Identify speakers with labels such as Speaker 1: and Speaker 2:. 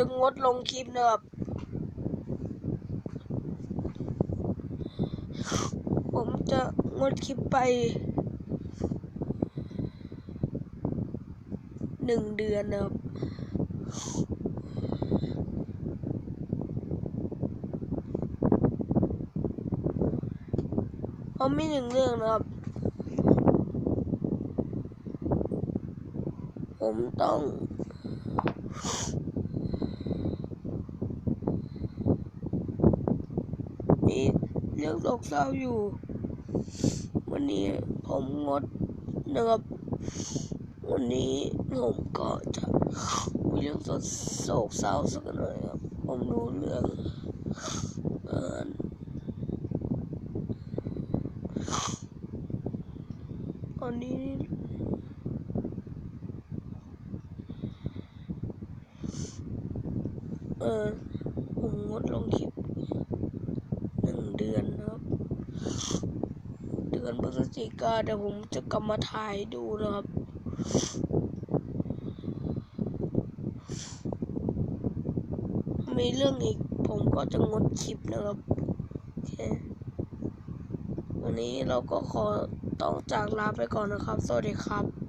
Speaker 1: จะงดลงคลิปนะครับ ผมจะงดคลิปไปหนึ่งเดือนนะครับเพราะมีหนึ่งเรื่องนะครับ ผมต้อง มีเรื่องโศกเศร้าอยู่ วันนี้ผมงดนะครับวันนี้ผมก็จะมีเรื่องโศกเศร้าสักหน่อยครับ ผมรู้เรื่องเออตอนนี้เออผมงดลงคลิปหนึ่งเดือนนะครับ เดือนพ ฤศจิกาเดี๋ยวผมจะกลับมาถ่ายดูนะครับมีเรื่องอีกผมก็จะงดคลิปนะครับโอเควันนี้เราก็ขอต้องจากลาไปก่อนนะครับ สวัสดีครับ